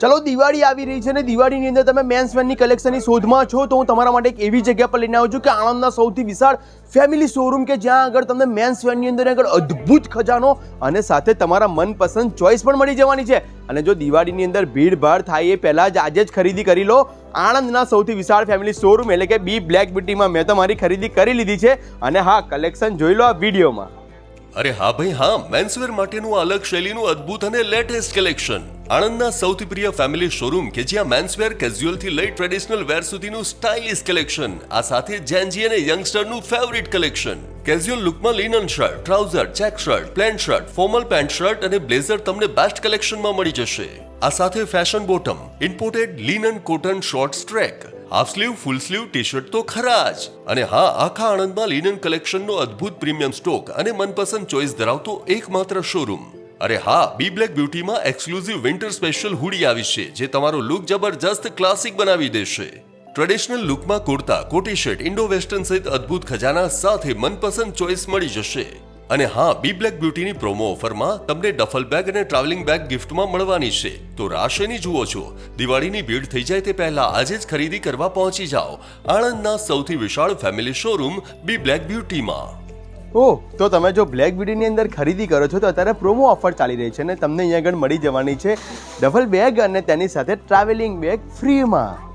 ચલો, દિવાળી આવી રહી છે અને દિવાળીની અંદર તમે મેન્સ વેનની કલેક્શનની શોધમાં છો તો હું તમારા માટે એક એવી જગ્યા પર લઈને આવ્યો છું કે આણંદના સૌથી વિશાળ ફેમિલી શોરૂમ કે જ્યાં આગળ તમને મેન્સ વેનની અંદર આગળ અદ્ભુત ખજાનો અને સાથે તમારા મનપસંદ ચોઈસ પણ મળી જવાની છે. અને જો દિવાળીની અંદર ભીડભાડ થાય એ પહેલાં જ આજે જ ખરીદી કરી લો. આણંદના સૌથી વિશાળ ફેમિલી શોરૂમ એટલે કે બી બ્લેક બ્યુટીમાં મેં તો મારી ખરીદી કરી લીધી છે. અને હા કલેક્શન જોઈ લો આ વિડીયોમાં. અરે હા ભાઈ, હા મેન્સવેર માટેનું અલગ શૈલીનું અદ્ભુત અને લેટેસ્ટ કલેક્શન આણંદના સૌથી પ્રિય ફેમિલી શોરૂમ કે જ્યાં મેન્સવેર કેઝ્યુઅલથી લઈ ટ્રેડિશનલ વેર સુધીનું સ્ટાઇલિશ કલેક્શન આ સાથે જેન્જી અને યંગસ્ટરનું favourite collection casual લુકમાં linen shirt trouser check shirt plain shirt formal pant shirt અને બ્લેઝર તમને બેસ્ટ કલેક્શનમાં મળી જશે. આ સાથે fashion bottom imported linen cotton short stretch half sleeve full sleeve T shirt તો ખરા જ. અને હા, આખા આણંદમાં લિનન કલેક્શનનો અદ્ભુત પ્રીમિયમ સ્ટોક અને મનપસંદ ચોઇસ ધરાવતો એકમાત્ર શોરૂમ અરે હા, બી બ્લેક બ્યુટીમાં એક્સક્લુઝિવ વિન્ટર સ્પેશિયલ હુડી આવી છે, જે તમારો લુક જબરજસ્ત ક્લાસિક બનાવી દેશે. ટ્રેડિશનલ લુકમાં કુર્તા, કોટી શર્ટ, ઇન્ડો વેસ્ટર્ન સહિત અદ્ભુત ખજાના સાથે મનપસંદ ચોઇસ મળી જશે. અને હા, બી બ્લેક બ્યુટીની પ્રોમો ઓફરમાં તમને ડફલ બેગ અને ટ્રાવેલિંગ બેગ ગિફ્ટમાં મળવાની છે. તો રાશેની જુઓ છો. દિવાળીની ભીડ થઈ જાય તે પહેલા આજે જ ખરીદી કરવા પહોંચી જાઓ. આણંદના સૌથી વિશાળ ફેમિલી શોરૂમ બી બ્લેક બ્યુટીમાં. ઓહ તો તમે જો બ્લેક બ્યુટીની અંદર ખરીદી કરો છો તો અત્યારે પ્રોમો ઓફર ચાલી રહી છે અને તમને અહીંયા આગળ મળી જવાની છે ડબલ બેગ અને તેની સાથે ટ્રાવેલિંગ બેગ ફ્રીમાં